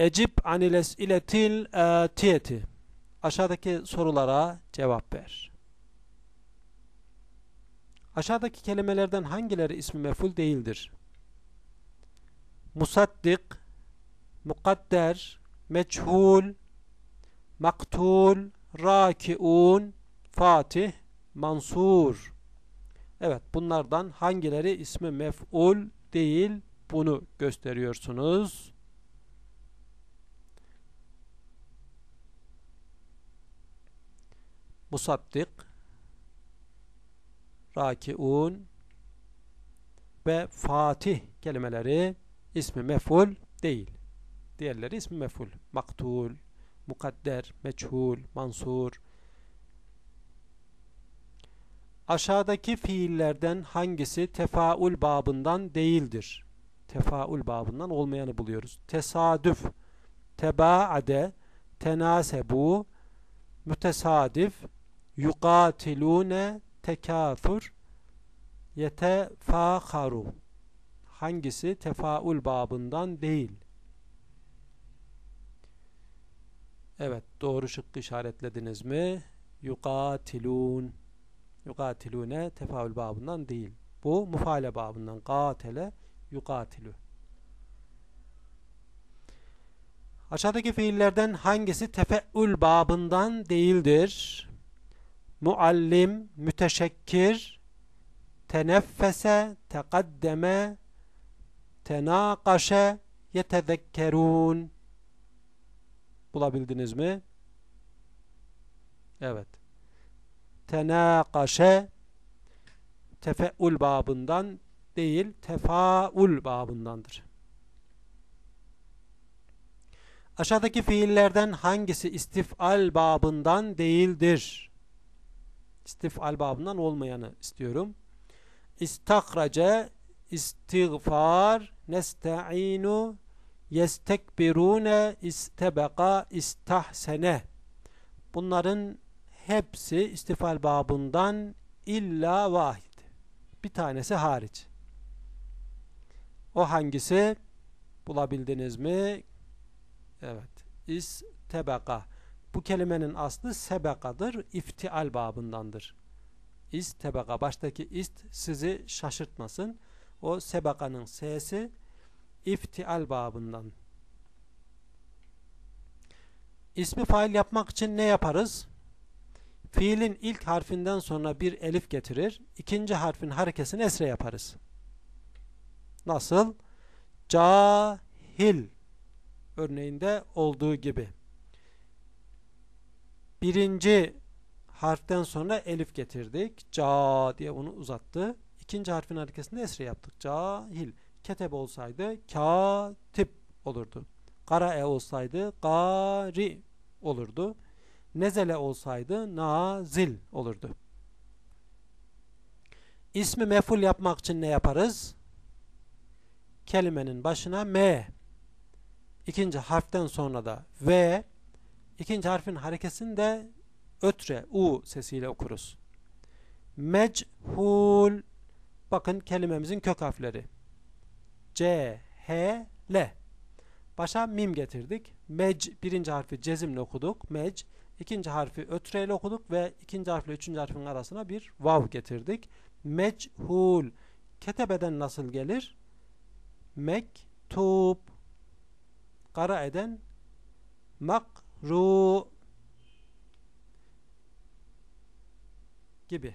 Ecib anil es'iletil atiyeti. Aşağıdaki sorulara cevap ver. Aşağıdaki kelimelerden hangileri ismi meful değildir? Musaddik, mukadder, meçhul, maktul, rakiun, fatih, mansur. Evet bunlardan hangileri ismi mef'ul değil bunu gösteriyorsunuz. Musaddik, rakiun ve fatih kelimeleri ismi mef'ul değil. Diğerleri ismi mef'ul. Maktul, mukadder, meçhul, mansur. Aşağıdaki fiillerden hangisi tefaul babından değildir? Tefaul babından olmayanı buluyoruz. Tesadüf, tebaade, tenasebu, mütesadif, yukatilune, tekâthur, yetefâharu. Hangisi tefaul babından değil? Evet, doğru şıkkı işaretlediniz mi? Yukatilun. Yukatilune tefaül babından değil. Bu mufale babından. Katele yukatilü. Aşağıdaki fiillerden hangisi tefeül babından değildir? Muallim, müteşekkir, teneffese, tekaddeme, tenakaşe, yetezekkerun. Bulabildiniz mi? Evet. Tenakaşe tefeul babından değil, tefaul babındandır. Aşağıdaki fiillerden hangisi istifal babından değildir? İstifal babından olmayanı istiyorum. İstakrace, istiğfar, nesta'inu, yestekbirune, istebeka, istahsene. Bunların hepsi istifal babından illa vahid. Bir tanesi hariç. O hangisi? Bulabildiniz mi? Evet. İstebeka. Bu kelimenin aslı sebekadır. İftial babındandır. İstebeka. Baştaki ist sizi şaşırtmasın. O sebekanın sesi iftial babından. İsmi fail yapmak için ne yaparız? Fiilin ilk harfinden sonra bir elif getirir. ikinci harfin harekesini esre yaparız. Nasıl? Cahil örneğinde olduğu gibi. Birinci harften sonra elif getirdik. Ca diye bunu uzattı. İkinci harfin harekesinde esre yaptık. Cahil. Keteb olsaydı katip olurdu. Karae olsaydı gari olurdu. Nezele olsaydı nazil olurdu. İsmi meful yapmak için ne yaparız? Kelimenin başına m ikinci harften sonra da v ikinci harfin harekesini de ötre u sesiyle okuruz. Mechul bakın kelimemizin kök harfleri. C, H, L. Başa mim getirdik. Mec birinci harfi cezimle okuduk. Mec. ikinci harfi ötreyle okuduk ve ikinci harfle üçüncü harfin arasına bir vav getirdik. Mechul. Ketebeden nasıl gelir? Mektub. Kara eden makru gibi.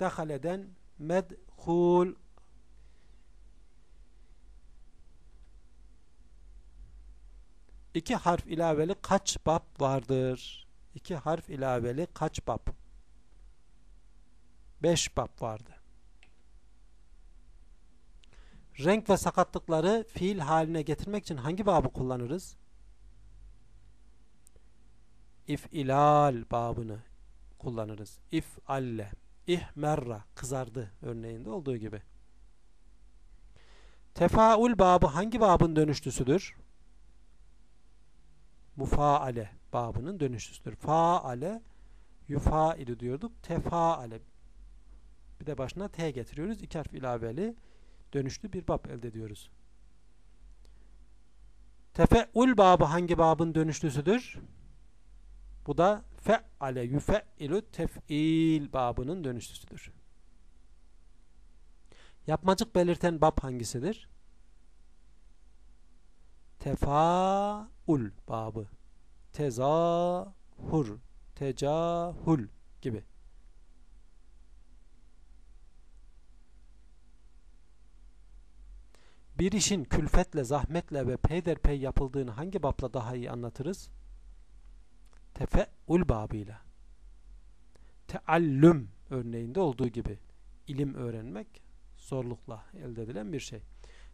Dehaleden medhul İki harf ilaveli kaç bab vardır? İki harf ilaveli kaç bab? Beş bab vardı. Renk ve sakatlıkları fiil haline getirmek için hangi babı kullanırız? İf'ilal babını kullanırız. İf'alle, ihmerra, kızardı örneğinde olduğu gibi. Tefaul babı hangi babın dönüştüsüdür? mufaale babının dönüşüdür. Faale yufailu diyorduk. Tefaale bir de başına T getiriyoruz. İki harf ilaveli dönüşlü bir bab elde ediyoruz. Tefe'ül babı hangi babın dönüşlüsüdür? Bu da fe'ale yüfe'ilü tef'il babının dönüşlüsüdür. Yapmacık belirten bab hangisidir? Tefaul babı. Tezahur, tecahul gibi. Bir işin külfetle, zahmetle ve peyderpey yapıldığını hangi babla daha iyi anlatırız? Tefe'ul babıyla. Teallüm örneğinde olduğu gibi ilim öğrenmek zorlukla elde edilen bir şey.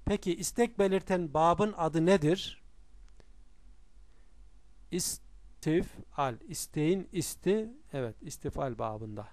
Peki istek belirten babın adı nedir? İstifal. İsteğin isti, evet istifal babında.